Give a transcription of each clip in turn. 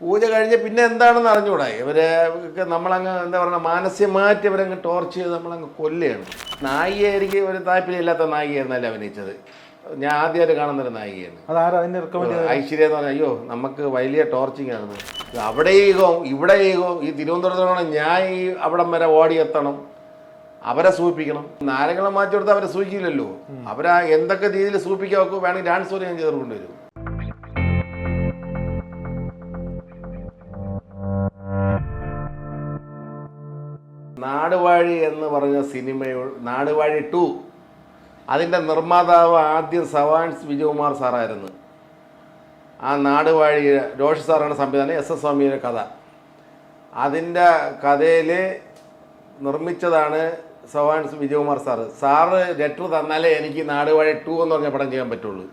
പൂജ കഴിഞ്ഞ് പിന്നെ എന്താണെന്ന് അറിഞ്ഞുകൂടാ? ഇവരെ നമ്മളങ്ങ് എന്താ പറയുക മാനസികമായിട്ട് ഇവരങ്ങ് ടോർച്ച് ചെയ്ത് നമ്മളങ്ങ് കൊല്ലുകയാണ്. നായികയായിരിക്കും ഒരു താല്പര്യമില്ലാത്ത നായികയായിരുന്നല്ലേ അഭിനയിച്ചത്. ഞാൻ ആദ്യമായിട്ട് കാണുന്നൊരു നായികയാണ്. ഐശ്വര്യ എന്ന് പറഞ്ഞാൽ അയ്യോ നമുക്ക് വലിയ ടോർച്ചിങ് ആണ്. അവിടെ ഈഗോ ഇവിടെ ഈഗോ ഈ തിരുവനന്തപുരത്തോടെ ഞാൻ ഈ അവിടം വരെ ഓടിയെത്തണം അവരെ സൂചിപ്പിക്കണം. നാരങ്ങളെ മാറ്റി കൊടുത്താൽ അവരെ സൂചിക്കില്ലല്ലോ. അവരാ എന്തൊക്കെ രീതിയിൽ സൂചിപ്പിക്കാൻ വേണമെങ്കിൽ ഡാൻസ് വരെ ഞാൻ ചെയ്ത് നാടുവാഴി എന്ന് പറഞ്ഞ സിനിമയോ നാടുവാഴി ടു. അതിന്റെ നിർമ്മാതാവ് ആദ്യം സവാൻസ് വിജയകുമാർ സാറായിരുന്നു. ആ നാടുവാഴി രോഷി സാറാണ് സംവിധാനം എസ് എസ് സ്വാമിയുടെ കഥ. അതിന്റെ കഥയിൽ നിർമ്മിച്ചതാണ് സവാൻസ് വിജയകുമാർ സാറ്. സാറ് ലെറ്റർ തന്നാലേ എനിക്ക് നാടുവാഴി ടു എന്ന് പറഞ്ഞ പടം ചെയ്യാൻ പറ്റുള്ളൂ.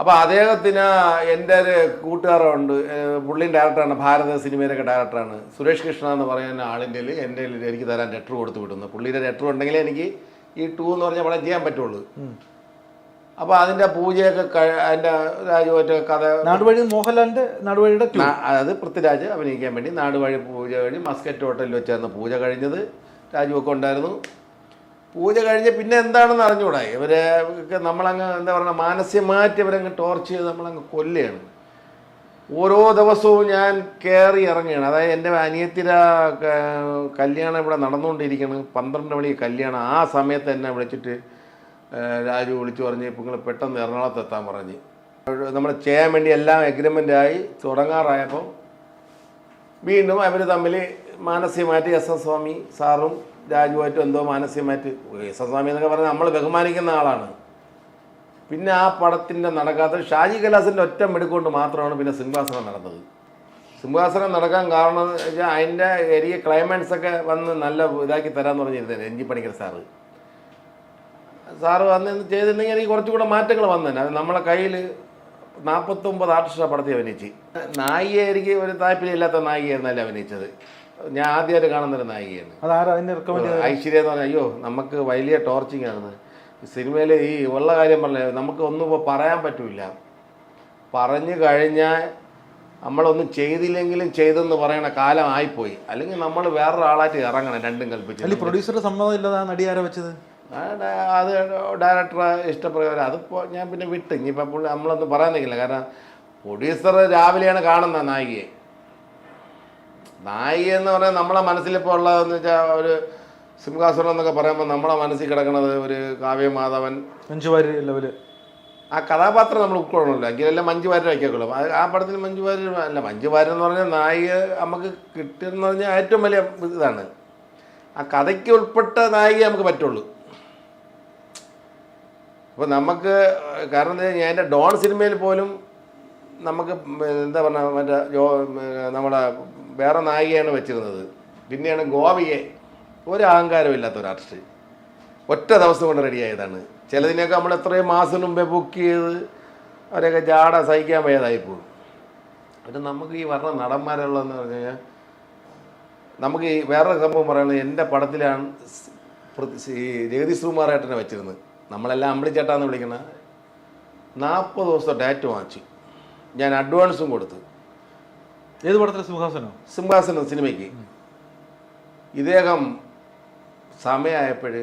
അപ്പോൾ അദ്ദേഹത്തിന് എന്റെ ഒരു കൂട്ടുകാരുണ്ട് പുള്ളി പുള്ളിയും ഡയറക്ടറാണ് ഭാരത സിനിമയിലൊക്കെ ഡയറക്ടറാണ്. സുരേഷ് കൃഷ്ണ എന്ന് പറയുന്ന ആളിന്റെ എന്റെ എനിക്ക് തരാൻ ലെറ്റർ കൊടുത്ത് വിടുന്നു. പുള്ളിയുടെ ലെറ്റർ ഉണ്ടെങ്കിലേ എനിക്ക് ഈ ടൂ എന്ന് പറഞ്ഞ പടം ചെയ്യാൻ പറ്റുള്ളൂ. അപ്പോൾ അതിന്റെ പൂജയൊക്കെ അതിന്റെ രാജുവായിട്ട് കഥ നാടുവഴി മോഹൻലാലിന്റെ നാടുവഴിയുടെ. അതായത് പൃഥ്വിരാജ് അഭിനയിക്കാൻ വേണ്ടി നാടുവഴി പൂജ കഴിഞ്ഞ് മസ്കറ്റ് ഹോട്ടലിൽ വെച്ചായിരുന്നു പൂജ കഴിഞ്ഞത്. രാജുവൊക്കെ ഉണ്ടായിരുന്നു. പൂജ കഴിഞ്ഞ് പിന്നെ എന്താണെന്ന് അറിഞ്ഞുകൂടാ ഇവരെ നമ്മളങ്ങ് എന്താ പറയുക മാനസികമായിട്ട് ഇവരങ്ങ് ടോർച്ച് ചെയ്ത് നമ്മളങ്ങ് കൊല്ലുകയാണ്. ഓരോ ദിവസവും ഞാൻ കയറി ഇറങ്ങുകയാണ്. അതായത് എന്റെ അനിയത്തിര കല്യാണം ഇവിടെ നടന്നുകൊണ്ടിരിക്കുകയാണ്. പന്ത്രണ്ട് മണി കല്യാണം. ആ സമയത്ത് എന്നെ വിളിച്ചിട്ട് രാജു വിളിച്ചു പറഞ്ഞ് ഇപ്പം നിങ്ങൾ പെട്ടെന്ന് എറണാകുളത്ത് എത്താൻ പറഞ്ഞ്. നമ്മൾ ചെയ്യാൻ വേണ്ടി എല്ലാം എഗ്രിമെന്റ് ആയി തുടങ്ങാറായപ്പോൾ വീണ്ടും അവർ തമ്മിൽ മാനസികമായിട്ട് എസ് എസ് സ്വാമി സാറും രാജുവായിട്ടും എന്തോ മാനസികമായിട്ട് എസ് എസ് സ്വാമി എന്നൊക്കെ പറഞ്ഞാൽ നമ്മൾ ബഹുമാനിക്കുന്ന ആളാണ്. പിന്നെ ആ പടത്തിന്റെ നടക്കാത്ത ഷാജി കലാസിന്റെ ഒറ്റ മെടുക്കൊണ്ട് മാത്രമാണ് പിന്നെ സിംഹാസനം നടന്നത്. സിംഹാസനം നടക്കാൻ കാരണം വെച്ചാൽ അതിന്റെ ഏരിയ ഒക്കെ വന്ന് നല്ല ഇതാക്കി തരാമെന്ന് പറഞ്ഞിരുന്നത് രഞ്ജി പണിക്കർ സാറ്. സാറ് വന്ന് ചെയ്തിരുന്നെങ്കിൽ എനിക്ക് കുറച്ചുകൂടെ മാറ്റങ്ങൾ വന്നേനെ. അത് നമ്മളെ കയ്യിൽ നാൽപ്പത്തൊമ്പത് ആർട്ടിസ്റ്റ് പടത്തിൽ അഭിനയിച്ച്. നായികയായിരിക്കും ഒരു താല്പര്യമില്ലാത്ത നായികയായിരുന്നല്ലേ അഭിനയിച്ചത്. ഞാൻ ആദ്യമായിട്ട് കാണുന്നൊരു നായികയാണ്. അതാരാ റെക്കമെൻഡ് ഐശ്വര്യ എന്ന് പറഞ്ഞാൽ അയ്യോ നമുക്ക് വലിയ ടോർച്ചിങ് ആണ്. സിനിമയിൽ ഈ ഉള്ള കാര്യം പറഞ്ഞ നമുക്ക് ഒന്നും ഇപ്പോൾ പറയാൻ പറ്റില്ല പറഞ്ഞു കഴിഞ്ഞാൽ നമ്മളൊന്നും ചെയ്തില്ലെങ്കിലും ചെയ്തെന്ന് പറയണ കാലം ആയിപ്പോയി. അല്ലെങ്കിൽ നമ്മൾ വേറൊരാളായിട്ട് ഇറങ്ങണം രണ്ടും കൽപ്പിച്ച്. പ്രൊഡ്യൂസറുടെ സമ്മതം ഇല്ലാതെ നടി ആരാ വെച്ചത്? അത് ഡയറക്ടർ ഇഷ്ടപ്രകാരം. അതിപ്പോൾ ഞാൻ പിന്നെ വിട്ട്. ഇനിയിപ്പോൾ പുള്ളി നമ്മളൊന്നും പറയാൻ നിൽക്കില്ല. കാരണം പ്രൊഡ്യൂസർ രാവിലെയാണ് കാണുന്നത് നായികയെ. നായിക എന്ന് പറഞ്ഞാൽ നമ്മളെ മനസ്സിലിപ്പോൾ ഉള്ളതെന്ന് വെച്ചാൽ ഒരു സിംഹാസനം എന്നൊക്കെ പറയുമ്പോൾ നമ്മളെ മനസ്സിൽ കിടക്കുന്നത് ഒരു കാവ്യമാധവൻ മാധവൻ. വാരി ലെവൽ ആ കഥാപാത്രം നമ്മൾ ഉൾക്കൊള്ളണമല്ലോ. എങ്കിലല്ലേ മഞ്ജു വാര്യർ വയ്ക്കുള്ളൂ ആ പടത്തിന് മഞ്ജു അല്ല മഞ്ജു എന്ന് പറഞ്ഞാൽ നായിക നമുക്ക് കിട്ടുന്ന പറഞ്ഞാൽ ഏറ്റവും വലിയ ഇതാണ്. ആ കഥയ്ക്ക് ഉൾപ്പെട്ട നായിക നമുക്ക് പറ്റുള്ളൂ. അപ്പോൾ നമുക്ക് കാരണം എന്താ ഞാൻ എന്റെ ഡോൺ സിനിമയിൽ പോലും നമുക്ക് എന്താ പറഞ്ഞ മറ്റേ ജോ നമ്മുടെ വേറെ നായികയാണ് വെച്ചിരുന്നത്. പിന്നെയാണ് ഗോപിയെ ഒരു അഹങ്കാരവും ഇല്ലാത്ത ഒരു ആർട്ടിസ്റ്റ് ഒറ്റ ദിവസം കൊണ്ട് റെഡിയായതാണ് ചിലതിനൊക്കെ നമ്മൾ എത്രയും മാസം മുമ്പേ ബുക്ക് ചെയ്ത് അവരെയൊക്കെ ജാട സഹിക്കാൻ വയ്യാതായി പോകും പിന്നെ നമുക്ക് ഈ പറഞ്ഞ നടന്മാരുള്ളതെന്ന് പറഞ്ഞു കഴിഞ്ഞാൽ നമുക്ക് ഈ വേറൊരു സംഭവം പറയുന്നത് എന്റെ പടത്തിലാണ് ഈ ജഗതി ശ്രീകുമാറേട്ടനെ വെച്ചിരുന്നത്. നമ്മളെല്ലാം അമ്പിളിച്ചേട്ടാന്ന് വിളിക്കുന്ന നാൽപ്പത് ദിവസത്തെ ഡാറ്റ് വാങ്ങിച്ചു. ഞാൻ അഡ്വാൻസും കൊടുത്തു. ഏത് പടത്തിലെ സിംഹാസനം? സിംഹാസനം സിനിമയ്ക്ക്. ഇദ്ദേഹം സമയമായപ്പോൾ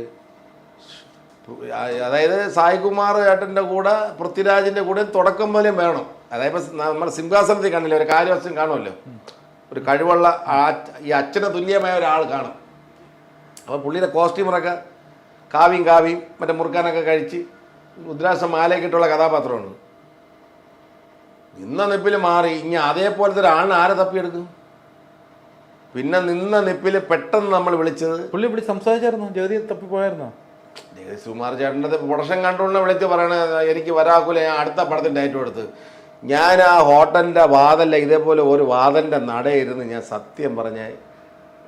അതായത് സായികുമാർ ഏട്ടന്റെ കൂടെ പൃഥ്വിരാജിന്റെ കൂടെ തുടക്കം പോലെയും വേണം. അതായത് നമ്മൾ സിംഹാസനത്തിൽ കാണില്ല ഒരു കാര്യവശം കാണുമല്ലോ. ഒരു കഴിവുള്ള ആ ഈ അച്ഛന് തുല്യമായ ഒരാൾ കാണും. അപ്പോൾ പുള്ളിയുടെ കോസ്റ്റ്യൂമറൊക്കെ കാവ്യം കാവ്യം മറ്റേ മുറുക്കാനൊക്കെ കഴിച്ച് മുദ്രാശ മാലയൊക്കെ ഇട്ടുള്ള കഥാപാത്രമാണ്. നിന്ന നിപ്പിൽ മാറി. ഇനി അതേപോലത്തെ ഒരാളിനെ ആരെ തപ്പിയെടുക്കും? പിന്നെ നിന്ന നിപ്പിൽ പെട്ടെന്ന് നമ്മൾ വിളിച്ചത്? പുള്ളി ഇവിടെ സംസാരിച്ചായിരുന്നു? ജഗതി തപ്പിപ്പോയായിരുന്നോ? ജഗതി സുമാർ ചേട്ടന്റെ പ്രൊഡക്ഷൻ കൺട്രോളിനെ വിളിച്ച് പറയണത് എനിക്ക് വരാക്കൂല. ഞാൻ അടുത്ത പടത്തിന്റെ ഡേറ്റ് കൊടുത്ത്. ഞാൻ ആ ഹോട്ടലിന്റെ വാതല്ല ഇതേപോലെ ഒരു വാതലിന്റെ നടയിരുന്ന് ഞാൻ സത്യം പറഞ്ഞ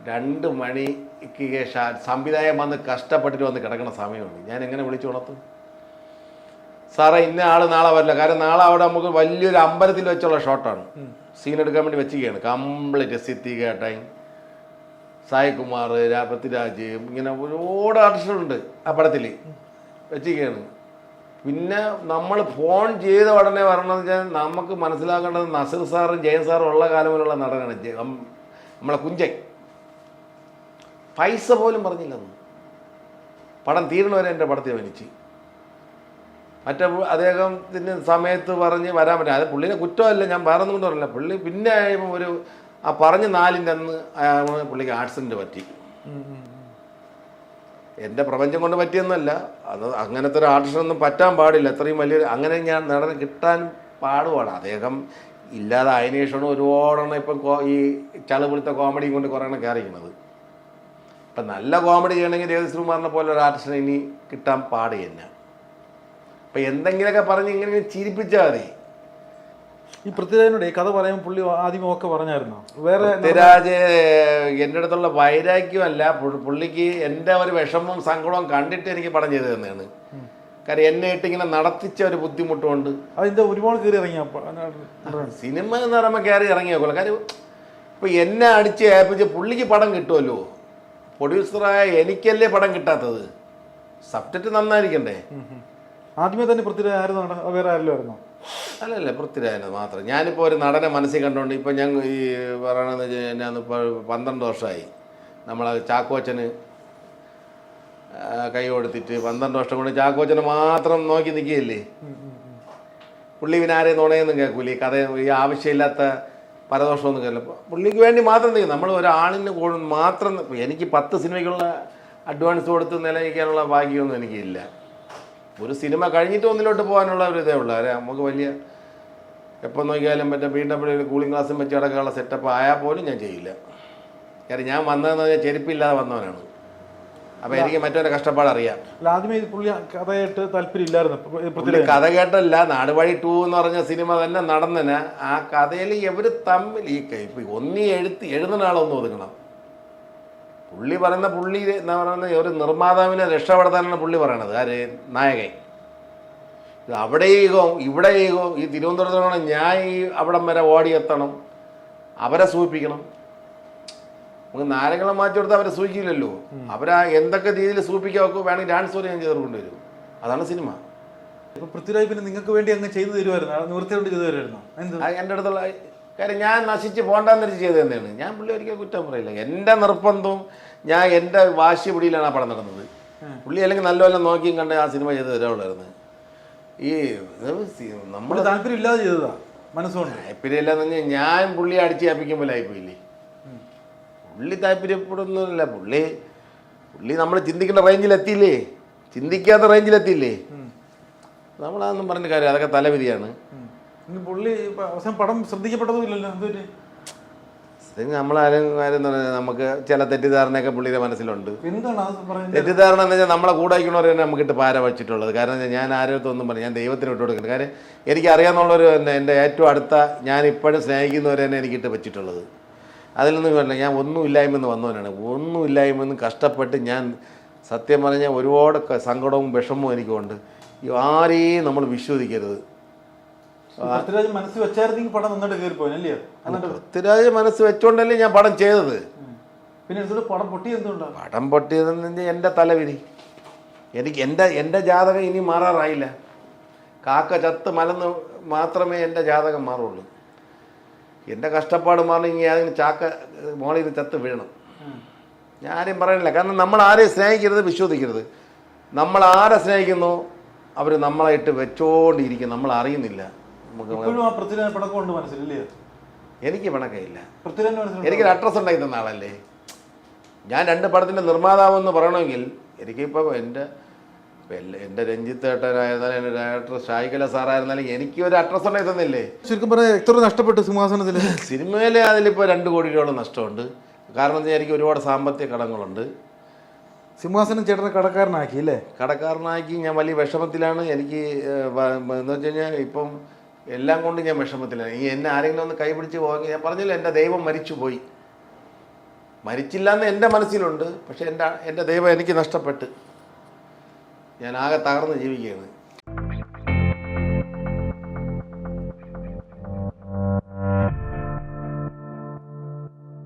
രണ്ട് മണിക്ക് ശേഷം സംവിധായകൻ വന്ന് കഷ്ടപ്പെട്ടിട്ട് വന്ന് കിടക്കുന്ന സമയമുണ്ട്. ഞാൻ എങ്ങനെ വിളിച്ചു ഉണർത്തും? സാറേ ഇന്ന ആൾ നാളെ വരില്ല. കാരണം നാളെ അവിടെ നമുക്ക് വലിയൊരു അമ്പലത്തിൽ വെച്ചുള്ള ഷോട്ടാണ്. സീൻ എടുക്കാൻ വേണ്ടി വെച്ചിരിക്കുകയാണ്. കംപ്ലീറ്റ് സിദ്ദീഖ് ഏട്ടായി സായികുമാർ പൃഥ്വിരാജ് ഇങ്ങനെ ഒരുപാട് ആർട്ടിസ്റ്റുകളുണ്ട് ആ പടത്തിൽ വെച്ചിരിക്കുകയാണ്. പിന്നെ നമ്മൾ ഫോൺ ചെയ്ത ഉടനെ വരണമെന്ന് വെച്ചാൽ നമുക്ക് മനസ്സിലാക്കേണ്ടത് നസീർ സാറും ജയൻ സാറും ഉള്ള കാലം മുതലുള്ള നടനാണ്. നമ്മളെ കുഞ്ചൻ. പൈസ പോലും പറഞ്ഞില്ല പടം തീരണവരെ എന്റെ പടത്തിൽ വനിച്ച് മറ്റേ അദ്ദേഹത്തിന് സമയത്ത് പറഞ്ഞ് വരാൻ പറ്റില്ല. അത് പുള്ളിനെ കുറ്റമല്ല ഞാൻ വേറെ ഒന്നും കൊണ്ട് പറഞ്ഞില്ല. പുള്ളി പിന്നെ ആയപ്പോൾ ഒരു ആ പറഞ്ഞ നാലിന്റെ അന്ന് പുള്ളിക്ക് ആക്സിഡന്റ് പറ്റി. എന്റെ പ്രപഞ്ചം കൊണ്ട് പറ്റിയൊന്നുമല്ല അത് അങ്ങനത്തെ ഒരു ആർട്ടിസ്റ്റൊന്നും പറ്റാൻ പാടില്ല. അത്രയും വലിയൊരു അങ്ങനെ ഞാൻ നടന് കിട്ടാൻ പാടുപാടാണ് അദ്ദേഹം ഇല്ലാതെ അതിന് ശേഷമാണ് ഒരുപാടെണ്ണം ഇപ്പം ഈ ചളുപിടുത്ത കോമഡിയും കൊണ്ട് കുറേ എണ്ണം കയറിക്കുന്നത് ഇപ്പം നല്ല കോമഡി ചെയ്യണമെങ്കിൽ പറഞ്ഞ പോലെ ഒരു ആർട്ടിസ്റ്റിനെ ഇനി കിട്ടാൻ പാട് തന്നെ. അപ്പം എന്തെങ്കിലുമൊക്കെ പറഞ്ഞ് ഇങ്ങനെ ചിരിപ്പിച്ചാൽ മതി. ഈ പൃഥ്വിരാജിനോട് ഈ കഥ പറയുമ്പോൾ പുള്ളി ആദ്യം ഒക്കെ പറഞ്ഞായിരുന്നു? വേറെ പൃഥ്വിരാജ് എന്റെ അടുത്തുള്ള വൈരാഗ്യമല്ല പുള്ളിക്ക് എന്റെ ഒരു വിഷമവും സങ്കടവും കണ്ടിട്ട് എനിക്ക് പടം ചെയ്തു തന്നെയാണ് കാര്യം എന്നെ ഇട്ട് ഇങ്ങനെ നടത്തിച്ച ഒരു ബുദ്ധിമുട്ടുണ്ട് അതിന്റെ ഒരുപാട് കയറി ഇറങ്ങിയ സിനിമ എന്ന് പറയുമ്പോൾ കയറി ഇറങ്ങിയേക്കുള്ളൂ കാര്യം ഇപ്പൊ എന്നെ അടിച്ച് ഏൽപ്പിച്ച് പുള്ളിക്ക് പടം കിട്ടുമല്ലോ? പ്രൊഡ്യൂസറായ എനിക്കല്ലേ പടം കിട്ടാത്തത്? സബ്ജക്റ്റ് നന്നായിരിക്കണ്ടേ? ആദ്യമേ തന്നെ പൃഥ്വിരാജ് ആയിരുന്നു വേറെ അല്ല അല്ലല്ല പൃഥ്വിരാജന് മാത്രം. ഞാനിപ്പോൾ ഒരു നടനെ മനസ്സിൽ കണ്ടുകൊണ്ട് ഇപ്പം ഞങ്ങൾ ഈ പറയണമെന്ന് വെച്ച് കഴിഞ്ഞാൽ ഇപ്പോൾ പന്ത്രണ്ട് വർഷമായി നമ്മൾ ചാക്കോച്ചന് കൈ കൊടുത്തിട്ട് പന്ത്രണ്ട് വർഷം കൊണ്ട് ചാക്കോച്ചനെ മാത്രം നോക്കി നിൽക്കുകയല്ലേ? പുള്ളി പിന്നാരെ നുണയൊന്നും കേൾക്കൂല. ഈ കഥ ഈ ആവശ്യമില്ലാത്ത പരദോഷമൊന്നും കേൾക്കില്ല പുള്ളിക്ക് വേണ്ടി മാത്രം നിൽക്കും നമ്മൾ ഒരാളിന് കൂടുതൽ മാത്രം എനിക്ക് പത്ത് സിനിമയ്ക്കുള്ള അഡ്വാൻസ് കൊടുത്ത് നിലനിൽക്കാനുള്ള ഭാഗ്യമൊന്നും എനിക്കില്ല. ഒരു സിനിമ കഴിഞ്ഞിട്ട് ഒന്നിലോട്ട് പോകാനുള്ള ഒരു ഇതേ ഉള്ളൂ. അല്ലേ? നമുക്ക് വലിയ എപ്പോൾ നോക്കിയാലും മറ്റേ വീണ്ടും ഒരു കൂളിംഗ് ഗ്ലാസും വെച്ച് കിടക്കാനുള്ള സെറ്റപ്പ് ആയാൽ പോലും ഞാൻ ചെയ്യില്ല. കാര്യം ഞാൻ വന്നതെന്ന് പറഞ്ഞാൽ ചെരുപ്പില്ലാതെ വന്നവനാണ്. അപ്പോൾ എനിക്ക് മറ്റൊരു കഷ്ടപ്പാട് അറിയാം. അല്ല ആദ്യമേ പുള്ളി കഥയായിട്ട് താല്പര്യം ഇല്ലായിരുന്നു കഥ കേട്ടല്ല നാടുവഴി ടൂ എന്ന് പറഞ്ഞ സിനിമ തന്നെ നടന്നന്. ആ കഥയിൽ ഇവർ തമ്മിൽ ഈ ഒന്നി എഴുത്തി എഴുതുന്ന ആളൊന്നും ഒതുങ്ങണം. പുള്ളി പറയുന്ന പുള്ളി എന്ന് പറയുന്നത് ഒരു നിർമ്മാതാവിനെ രക്ഷപ്പെടുത്താനാണ് പുള്ളി പറയണത്. ആര്? നായകൻ. ഇത് അവിടെ ഈഗോ ഇവിടെ ഈഗോ ഈ തിരുവനന്തപുരത്തോടെ ഞാൻ ഈ അവിടം വരെ ഓടിയെത്തണം. അവരെ സൂചിപ്പിക്കണം. നമുക്ക് നാരങ്ങളെ മാറ്റി കൊടുത്താൽ അവരെ സൂചിക്കില്ലല്ലോ. അവരാ എന്തൊക്കെ രീതിയിൽ സൂചിപ്പിക്കാൻ വേണമെങ്കിൽ ഡാൻസ് വരെ ഞാൻ ചെയ്ത് കൊണ്ടുവരും അതാണ് സിനിമ. ഇപ്പൊ പൃഥ്വിരാജ് പിന്നെ നിങ്ങൾക്ക് വേണ്ടി അങ്ങ് ചെയ്തു തരുമായിരുന്നു നിവൃത്തി കൊണ്ട് ചെയ്തു തരുമായിരുന്നു എന്റെ അടുത്തുള്ള കാര്യം ഞാൻ നശിച്ച് പോകണ്ടെന്ന് വെച്ച് ചെയ്ത് തന്നെയാണ് ഞാൻ പുള്ളി ഒരിക്കലും കുറ്റം പറയില്ല. എന്റെ നിർബന്ധവും ഞാൻ എന്റെ വാശി പിടിയിലാണ് ആ പടം നടന്നത്. പുള്ളി അല്ലെങ്കിൽ നല്ലപോലെ നോക്കിയും കണ്ട് ആ സിനിമ ചെയ്ത് തരാവുള്ളായിരുന്നു ഈ നമ്മൾ താല്പര്യം ഇല്ലാതെ ചെയ്തതാ. മനസ്സുകൊണ്ട്. താല്പര്യമില്ലാന്ന് പറഞ്ഞാൽ ഞാൻ പുള്ളി അടിച്ച് ഏൽപ്പിക്കുമ്പോഴായിപ്പോയില്ലേ പുള്ളി താല്പര്യപ്പെടുന്നില്ല. പുള്ളി പുള്ളി നമ്മൾ ചിന്തിക്കേണ്ട റേഞ്ചിലെത്തിയില്ലേ ചിന്തിക്കാത്ത റേഞ്ചിലെത്തിയില്ലേ നമ്മളതൊന്നും പറഞ്ഞ കാര്യം അതൊക്കെ തലവിധിയാണ് പുള്ളി അവസാനം പടം ശ്രദ്ധിക്കപ്പെട്ടതും ഇല്ലല്ലോ എന്തൊരു നമ്മളാരും കാര്യം നമുക്ക് ചില തെറ്റിദ്ധാരണയൊക്കെ പുള്ളിയുടെ മനസ്സിലുണ്ട്. തെറ്റിദ്ധാരണ എന്ന് വെച്ചാൽ നമ്മളെ കൂടെ അയക്കണവർ തന്നെ നമുക്കിട്ട് പാര വച്ചിട്ടുള്ളത്. കാരണം ഞാൻ ആരോഗ്യത്തൊന്നും പറഞ്ഞു ഞാൻ ദൈവത്തിന് ഇട്ട് കൊടുക്കുന്നത് കാര്യം എനിക്ക് അറിയാവുന്നുള്ളൊരു തന്നെ എന്റെ ഏറ്റവും അടുത്ത ഞാൻ ഇപ്പോഴും സ്നേഹിക്കുന്നവരെ തന്നെ എനിക്കിട്ട് വെച്ചിട്ടുള്ളത്. അതിൽ നിന്നും പറഞ്ഞില്ല ഞാൻ ഒന്നും ഇല്ലായ്മെന്ന് വന്നവനാണ്. ഒന്നും ഇല്ലായ്മെന്ന് കഷ്ടപ്പെട്ട് ഞാൻ സത്യം പറഞ്ഞാൽ ഒരുപാട് സങ്കടവും വിഷമവും എനിക്കുണ്ട്. ആരെയും നമ്മൾ വിശ്വസിക്കരുത്. പൃഥ്വിരാജ് മനസ്സ് വെച്ചായിരുന്നെങ്കിൽ പടം നന്നായിട്ട് കയറി പോയല്ലേ എന്നിട്ട് പൃഥ്വിരാജ് മനസ്സ് വെച്ചോണ്ടല്ലേ ഞാൻ പടം ചെയ്തത്. പിന്നെ പടം പൊട്ടി എന്തുകൊണ്ടാണ്? പടം പൊട്ടിയതെന്ന് എന്റെ തലവിരി. എനിക്ക് എന്റെ എന്റെ ജാതകം ഇനി മാറാറായില്ല. കാക്ക ചത്ത് മലന്ന് മാത്രമേ എന്റെ ജാതകം മാറുള്ളൂ. എന്റെ കഷ്ടപ്പാട് മാറണമെങ്കിൽ അതിന് ചാക്ക മോളിൽ ചത്ത് വീഴണം. ഞാൻ ആരെയും പറയണില്ല. കാരണം നമ്മൾ ആരെയും സ്നേഹിക്കരുത് വിശ്വസിക്കരുത്. നമ്മൾ ആരെ സ്നേഹിക്കുന്നു? അവർ നമ്മളായിട്ട് വെച്ചോണ്ടിരിക്കും നമ്മൾ അറിയുന്നില്ല. ഇപ്പോഴും ആ പൃഥ്വിരാജ് ഉണ്ട് എനിക്ക് പിണക്കമില്ല. എനിക്കൊരു അഡ്രസ്സ് ഉണ്ടായി തന്ന ആളല്ലേ? ഞാൻ രണ്ട് പടത്തിന്റെ നിർമ്മാതാവെന്ന് പറയണമെങ്കിൽ എനിക്കിപ്പോൾ എന്റെ എന്റെ എന്റെ രഞ്ജിത്ത് ഏട്ടനായിരുന്നാലും എന്റെ ഡയറക്ടർ ഷായിക്കല സാറായിരുന്നാലും എനിക്ക് ഒരു അഡ്രസ് ഉണ്ടായി തന്നില്ലേ? ശരിക്കും പറയാം എത്ര നഷ്ടപ്പെട്ടു സിംഹാസനത്തിൽ? സിനിമയിൽ അതിലിപ്പോൾ രണ്ട് കോടി രൂപയോളം നഷ്ടമുണ്ട്. കാരണം എന്താ എനിക്ക് ഒരുപാട് സാമ്പത്തിക കടങ്ങളുണ്ട്. സിംഹാസനം ചേട്ടനെ കടക്കാരനാക്കി അല്ലേ കടക്കാരനാക്കി ഞാൻ വലിയ വിഷമത്തിലാണ്. എനിക്ക് എന്ന് വെച്ച് കഴിഞ്ഞാൽ ഇപ്പം എല്ലാം കൊണ്ട് ഞാൻ വിഷമത്തിലാണ് ഈ എന്നെ ആരെങ്കിലും ഒന്ന് കൈപിടിച്ച് പോകാൻ ഞാൻ പറഞ്ഞില്ല എന്റെ ദൈവം മരിച്ചു പോയി മരിച്ചില്ല എന്ന് എന്റെ മനസ്സിലുണ്ട് പക്ഷേ എന്റെ എന്റെ ദൈവം എനിക്ക് നഷ്ടപ്പെട്ട്. ഞാൻ ആകെ തകർന്ന് ജീവിക്കുകയാണ്.